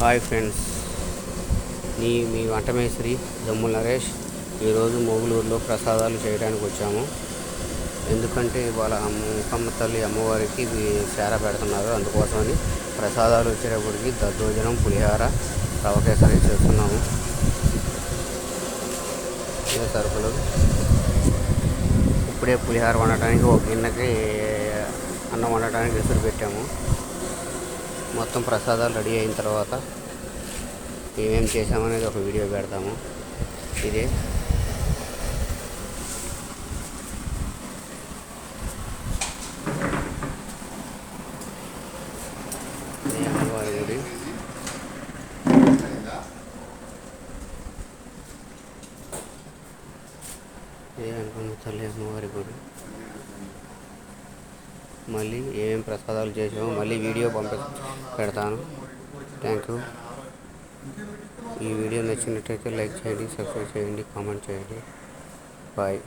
Hi friends. నీ మీ వంటమేశ్వరి దమ్ము నరేష్. ఈరోజు మొగులూరులో ప్రసాదాలు చేయడానికి వచ్చాము. ఎందుకంటే వాళ్ళ ముఖమ్మ తల్లి అమ్మవారికి ఇవి సేర పెడుతున్నారు. అందుకోసమని ప్రసాదాలు వచ్చేటప్పటికి దద్దోజనం పులిహార రవకేసరి చేస్తున్నాము. ఇదే సరుకులు. ఇప్పుడే పులిహార వండటానికి ఒక గిన్నెకి అన్నం వండటానికి ఎసురు పెట్టాము. మొత్తం ప్రసాదాలు రెడీ అయిన తర్వాత ఏమేమి చేసామనేది ఒక వీడియో పెడతాము. ఇది. అమ్మవారి గుడి అనుకున్న తల్లి అమ్మవారి గుడి. మళ్ళీ ఏమేం ప్రసాదాలు చేసామో మళ్ళీ వీడియో పంపి పెడతాను. థ్యాంక్ యూ ఈ వీడియో నచ్చినట్టయితే లైక్ చేయండి సబ్స్క్రైబ్ చేయండి కామెంట్ చేయండి. బాయ్